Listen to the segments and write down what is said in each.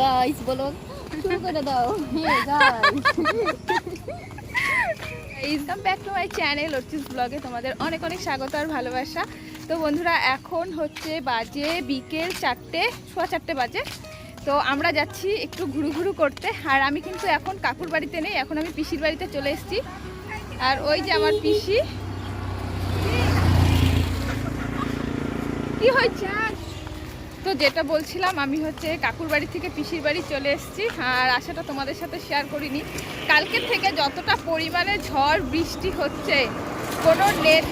Guys বলো শুরু করে দাও। Welcome back to my channel Archis ব্লগে তোমাদের অনেক অনেক স্বাগত আর ভালোবাসা। তো বন্ধুরা, এখন হচ্ছে বাজে বিকেল চারটে, সোয়া চারটে বাজে। তো আমরা যাচ্ছি একটু ঘুরু ঘুরু করতে। আর আমি কিন্তু এখন কাকুর বাড়িতে নেই, এখন আমি পিসির বাড়িতে চলে এসেছি। আর ওই যে আমার পিসি। কি হয়েছে? তো যেটা বলছিলাম, আমি হচ্ছে কাকুর বাড়ি থেকে পিসির বাড়ি চলে এসেছি আর আশাটা তোমাদের সাথে শেয়ার করিনি। কালকের থেকে যতটা পরিমাণে ঝড়, বৃষ্টি হচ্ছে, কোনো নেট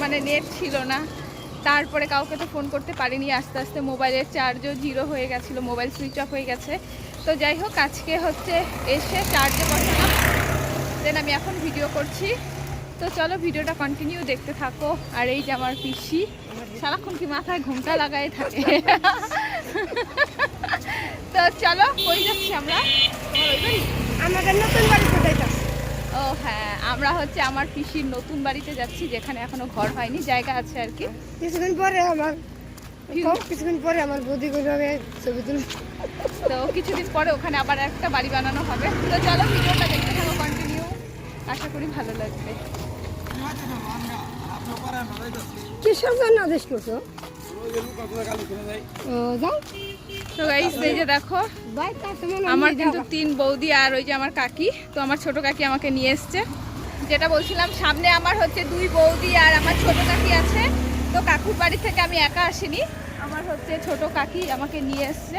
মানে নেট ছিল না। তারপরে কাউকে তো ফোন করতে পারিনি, আস্তে আস্তে মোবাইলের চার্জও জিরো হয়ে গেছিল মোবাইল সুইচ অফ হয়ে গেছে। তো যাই হোক, আজকে হচ্ছে এসে চার্জে বসালাম। দেন আমি এখন ভিডিও করছি। তো চলো ভিডিওটা কন্টিনিউ দেখতে থাকো। আর এই যে আমার পিসি সারাক্ষণ কি মাথায় ঘুমটা লাগাই থাকে? তো চলো কই যাচ্ছি আমরা? আমাদের নতুন বাড়ি কোথায় ও হ্যাঁ আমরা হচ্ছে আমার পিসির নতুন বাড়িতে যাচ্ছি যেখানে এখনও ঘর হয়নি জায়গা আছে আর কি। কিছুক্ষণ পরে আমার কি? কিছুক্ষণ পরে আমার বৌদি করবে ছবি তুল তো কিছুদিন পরে ওখানে আবার একটা বাড়ি বানানো হবে। তো চলো ভিডিওটা দেখতে থাকো কন্টিনিউ আশা করি ভালো লাগবে। কিসের জন্য আদেশ করছ? ও যাও। তো গাইস এই যে দেখো বাই আমার কিন্তু তিন বৌদি আর ওই যে আমার কাকি তো আমার ছোট কাকি আমাকে নিয়ে এসছে। যেটা বলছিলাম সামনে আমার হচ্ছে দুই বৌদি আর আমার ছোট কাকি আছে। তো কাকুর বাড়ি থেকে আমি একা আসিনি। আমার হচ্ছে ছোট কাকি আমাকে নিয়ে এসছে।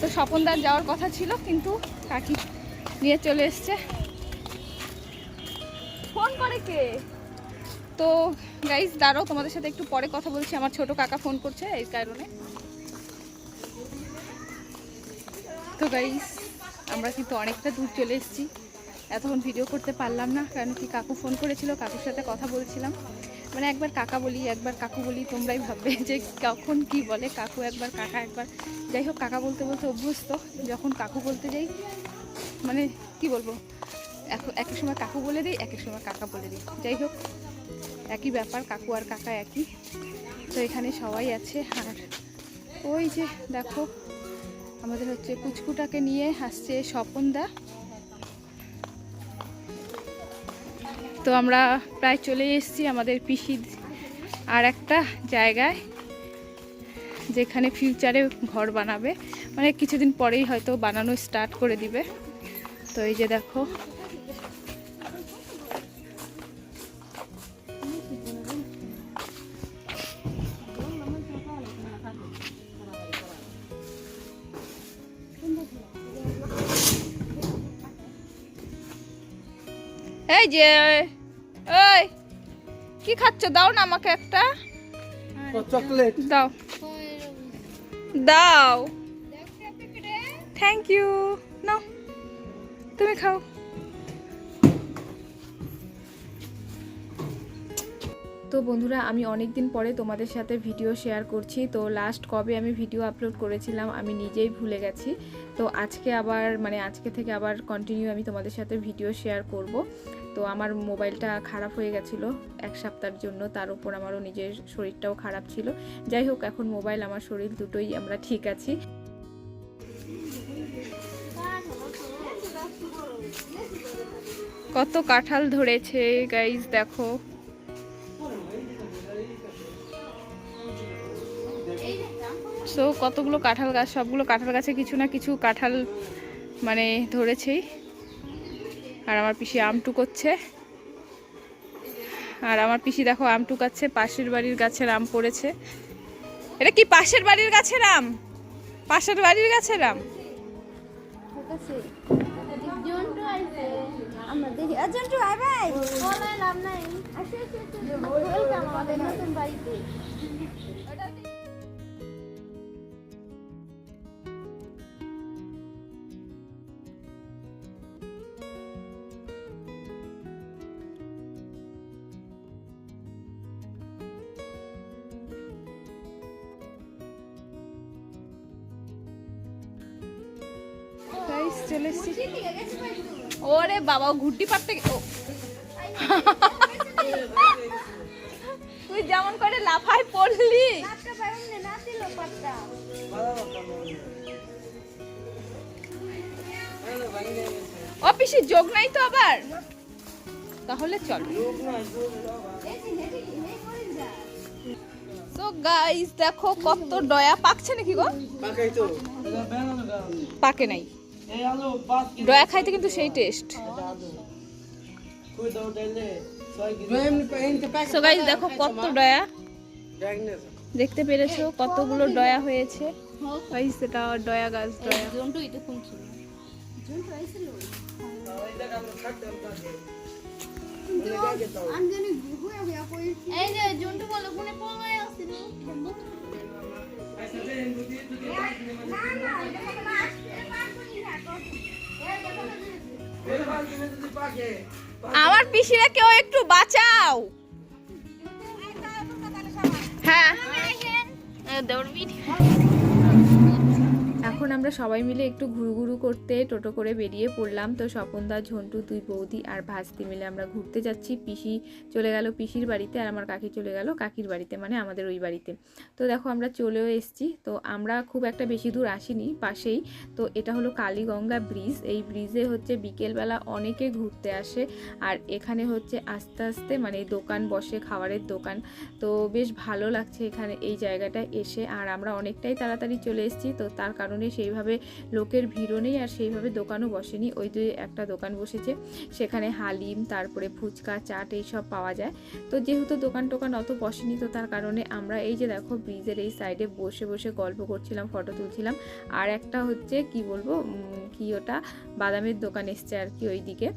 তো স্বপনদার যাওয়ার কথা ছিল কিন্তু কাকি নিয়ে চলে এসছে। ফোন করে কে? তো গাইস দাঁড়াও, তোমাদের সাথে একটু পরে কথা বলছি। আমার ছোট কাকা ফোন করছে এই কারণে। তো গাইস আমরা কিন্তু অনেকটা দূর চলে এসেছি। এতক্ষণ ভিডিও করতে পারলাম না, কারণ কি কাকু ফোন করেছিল, কাকুর সাথে কথা বলছিলাম। মানে একবার কাকা বলি, একবার কাকু বলি, তোমরাই ভাববে যে কখন কি বলে। কাকু একবার, কাকা একবার। যাই হোক, কাকা বলতে বলতে অভ্যস্ত। যখন কাকু বলতে যাই মানে কি বলব? এক- এক সময় কাকু বলে দিই, এক এক সময় কাকা বলে দিই। যাই হোক, একই ব্যাপার, কাকু আর কাকা একই। তো এখানে সবাই আছে। আর ওই যে দেখো, আমাদের হচ্ছে পুচকুটাকে নিয়ে আসছে স্বপনদা। তো আমরা প্রায় চলে এসেছি আমাদের পিসির আর একটা জায়গায়, যেখানে ফিউচারে ঘর বানাবে। মানে কিছুদিন পরেই হয়তো বানানো স্টার্ট করে দিবে। তো এই যে দেখো এই যে ওই কি খাচ্ছ? দাও না আমাকে একটা। চকলেট। দাও। দাও। থ্যাংক ইউ নাও তুমি খাও। তো বন্ধুরা, আমি অনেক দিন পরে তোমাদের সাথে ভিডিও শেয়ার করছি। তো লাস্ট কবে আমি ভিডিও আপলোড করেছিলাম, আমি নিজেই ভুলে গেছি। তো আজকে আবার মানে আজকে থেকে আবার কন্টিনিউ আমি তোমাদের সাথে ভিডিও শেয়ার করব। তো আমার মোবাইলটা খারাপ হয়ে গেছিল এক সপ্তাহের জন্য, তার উপর আমারও নিজের শরীরটাও খারাপ ছিল। যাই হোক, এখন মোবাইল, আমার শরীর দুটোই আমরা ঠিক আছি। কত কাঁঠাল ধরেছে গাইজ দেখো। সো কতগুলো কাঁঠাল গাছ, সবগুলো কাঁঠাল গাছে কিছু না কিছু কাঁঠাল মানে ধরেছেই। আর আমার পিসি আমটু করছে আর আমার পিসি দেখো আম টুকাচ্ছে, পাশের বাড়ির গাছের আম পড়েছে। এটা কি পাশের বাড়ির গাছের আম? পাশের বাড়ির গাছের আম? আমরা চলে এসেছি। ওরে বাবা ও ঘুরটি পারতে গে- তুই যেমন করে লাফায় পড়লি। ও পিসি যোগ নাই তো আবার? তাহলে চল। তো গাইস দেখো কত ডয়া পাকছে নাকি গো? পাকাই পাকে নাই। ডয়া খাইতে কিন্তু সেই টেস্ট সো গাইস দেখো কত ডয়া দেখতে পেরেছ কতগুলো ডয়া হয়েছে? গাইস এটা ডয়া গাছ ডয়া এই যে জন্টু আমার পিসিরা কেউ একটু বাঁচাও। হ্যাঁ। এখন আমরা সবাই মিলে একটু ঘুরঘুরু করতে টোটো করে বেরিয়ে পড়লাম। তো স্বপনদা, ঝন্টু দুই বৌদি আর ভাস্তি মিলে আমরা ঘুরতে যাচ্ছি। পিসি চলে গেল পিসির বাড়িতে আর আমার কাকি চলে গেল কাকির বাড়িতে মানে আমাদের ওই বাড়িতে। তো দেখো আমরা চলেও এসেছি। তো আমরা খুব একটা বেশি দূর আসিনি পাশেই। তো এটা হলো কালীগঙ্গা ব্রিজ। এই ব্রিজে হচ্ছে বিকেলবেলা অনেকে ঘুরতে আসে আর এখানে হচ্ছে আস্তে আস্তে মানে দোকান বসে, খাবারের দোকান। তো বেশ ভালো লাগছে এখানে এই জায়গাটায় এসে। আর আমরা অনেকটাই তাড়াতাড়ি চলে এসেছি। তো তার কারণে সেইভাবে লোকের ভিড়ও নেই আর সেইভাবে দোকানও বসেনি। ওই যে একটা দোকান বসেছে, সেখানে হালিম, তারপরে ফুচকা, চাট এইসব পাওয়া যায়। তো যেহেতু দোকান টোকান অত বসেনি, তো তার কারণে আমরা এই যে দেখো ব্রিজের এই সাইডে বসে বসে গল্প করছিলাম, ফটো তুলছিলাম। আর একটা হচ্ছে কি বলব কি ওটা, বাদামের দোকান এসছে আর কি ওইদিকে।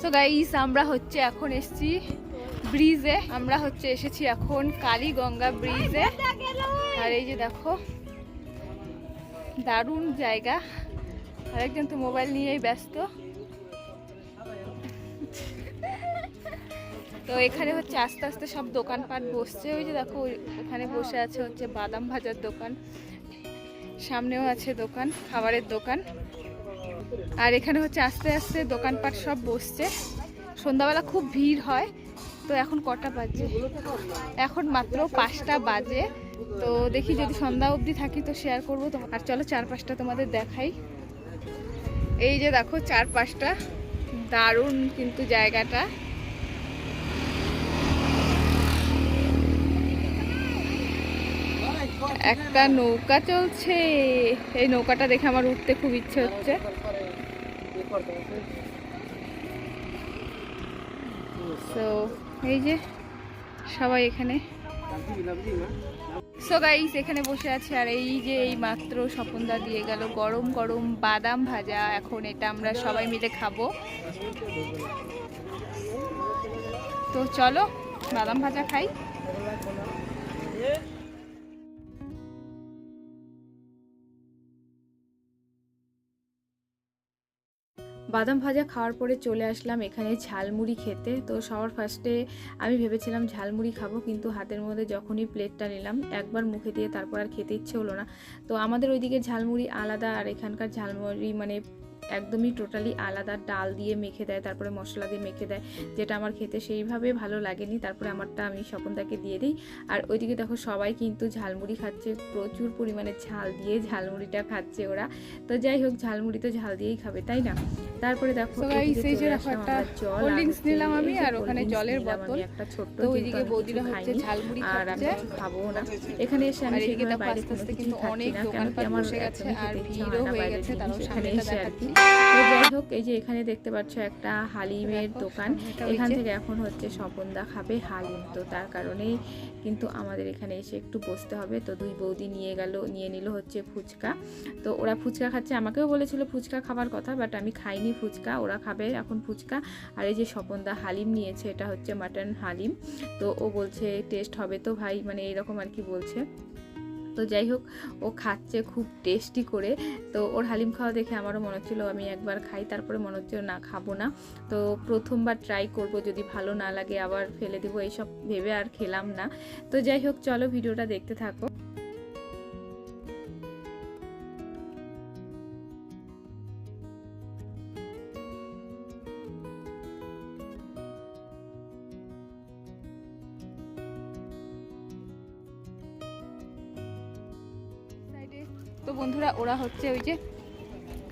সো গাইস আমরা হচ্ছে এখন এসেছি ব্রিজে। আমরা হচ্ছে এসেছি এখন কালীগঙ্গা ব্রিজে। আর এই যে দেখো দারুণ জায়গা। আরেকজন তো মোবাইল নিয়েই ব্যস্ত। তো এখানে হচ্ছে আস্তে আস্তে সব দোকানপাট বসছে। ওই যে দেখো ওখানে বসে আছে হচ্ছে বাদাম ভাজার দোকান। সামনেও আছে দোকান, খাবারের দোকান। আর এখানে হচ্ছে আস্তে আস্তে দোকানপাট সব বসছে। সন্ধ্যাবেলা খুব ভিড় হয়। তো এখন কটা বাজে? এখন মাত্র পাঁচটা বাজে। তো দেখি যদি সন্ধ্যা অবধি থাকি তো শেয়ার করব। আর চলো চারপাশটা তোমাদের দেখাই। এই যে দেখো চারপাশটা, দারুণ কিন্তু জায়গাটা। একটা নৌকা চলছে। এই নৌকাটা দেখে আমার উঠতে খুব ইচ্ছে হচ্ছে। তো এই যে সবাই এখানে সো গাইস এখানে বসে আছে আর এই যে এই মাত্র স্বপনদা দিয়ে গেল গরম গরম বাদাম ভাজা। এখন এটা আমরা সবাই মিলে খাব। তো চলো, বাদাম ভাজা খাই। বাদাম ভাজা খাওয়ার পরে চলে আসলাম এখানে ঝালমুড়ি খেতে। তো সবার ফার্স্টে আমি ভেবেছিলাম ঝালমুড়ি খাব, কিন্তু হাতের মধ্যে যখনই প্লেটটা নিলাম, একবার মুখে দিয়ে তারপর আর খেতে ইচ্ছে হলো না। তো আমাদের ওইদিকে ঝালমুড়ি আলাদা আর এখানকার ঝালমুড়ি মানে একদমই টোটালি আলাদা ডাল দিয়ে মেখে দেয় তারপরে মশলা দিয়ে মেখে দেয় যেটা আমার খেতে সেইভাবে ভালো লাগেনি তারপরে আমারটা আমি স্বপনদাকে দিয়ে দিই আর ওইদিকে দেখো সবাই কিন্তু ঝালমুড়ি খাচ্ছে প্রচুর পরিমাণে ঝাল দিয়ে ঝালমুড়িটা খাচ্ছে ওরা তো যাই হোক ঝালমুড়ি তো ঝাল দিয়েই খাবে তাই না তারপরে দেখো এই যে একটা আর নিলাম আমি আর ওখানে জলের বোতল। একটা ছোট্ট তো ওইদিকে বৌদিরা হচ্ছে ঝালমুড়ি আর আমি খাব না এখানে এসে আমি দেখো বাইরে আস্তে কিন্তু অনেক কি দোকানপাট বসে গেছে আর ভিড়ও হয়ে গেছে, তারও জিনিস সামনেটা। দেখাচ্ছি। তো যাই হোক এই যে এখানে দেখতে পাচ্ছ একটা হালিমের দোকান। এখান থেকে এখন হচ্ছে স্বপনদা খাবে হালিম। তো তার কারণেই কিন্তু আমাদের এখানে এসে একটু বসতে হবে। তো দুই বৌদি নিয়ে গেল নিয়ে নিল হচ্ছে ফুচকা। তো ওরা ফুচকা খাচ্ছে। আমাকেও বলেছিল ফুচকা খাবার কথা বাট আমি খাইনি ফুচকা। ওরা খাবে এখন ফুচকা। আর এই যে স্বপনদা হালিম নিয়েছে এটা হচ্ছে মাটন হালিম। তো ও বলছে টেস্ট হবে তো ভাই। মানে এরকম আর কি বলছে। তো যাই হোক, ও খাচ্ছে খুব টেস্টি করে। তো ওর হালিম খাওয়া দেখে আমারও মনে হচ্ছিল আমি একবার খাই, তারপরে মনে হচ্ছিল না, খাব না। তো প্রথমবার ট্রাই করব, যদি ভালো না লাগে আবার ফেলে দেবো, এইসব ভেবে আর খেলাম না। তো যাই হোক, চলো ভিডিওটা দেখতে থাকো। বন্ধুরা, ওরা হচ্ছে ওই যে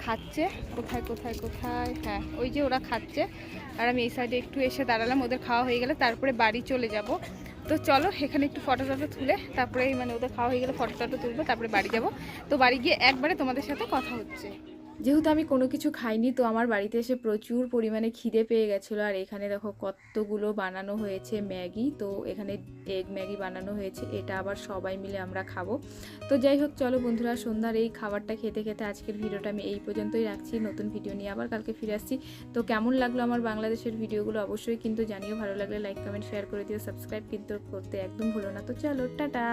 খাচ্ছে। কোথায় কোথায় কোথায়? হ্যাঁ ওই যে ওরা খাচ্ছে। আর আমি এই সাইডে একটু এসে দাঁড়ালাম, ওদের খাওয়া হয়ে গেলে, তারপরে বাড়ি চলে যাব। তো চলো, এখানে একটু ফটো টটো তুলে, তারপরে মানে ওদের খাওয়া হয়ে গেলে ফটো টটো তুলবো, তারপরে বাড়ি যাব। তো বাড়ি গিয়ে একবারে তোমাদের সাথে কথা হচ্ছে। যেহেতু আমি কোনো কিছু খাইনি, তো আমার বাড়িতে এসে প্রচুর পরিমাণে খিদে পেয়ে গেছিল। আর এখানে দেখো কতগুলো বানানো হয়েছে ম্যাগি। তো এখানে এগ ম্যাগি বানানো হয়েছে, এটা আবার সবাই মিলে আমরা খাব। তো যাই হোক, চলো বন্ধুরা, সন্ধ্যার এই খাবারটা খেতে খেতে আজকের ভিডিওটা আমি এই পর্যন্তই রাখছি। নতুন ভিডিও নিয়ে আবার কালকে ফিরে আসছি। তো কেমন লাগল আমার বাংলাদেশের ভিডিওগুলো অবশ্যই কিন্তু জানিও। ভালো লাগলে লাইক কমেন্ট শেয়ার করে দিও। সাবস্ক্রাইব কিন্তু করতে একদম ভুলো না। তো চলো, টাটা!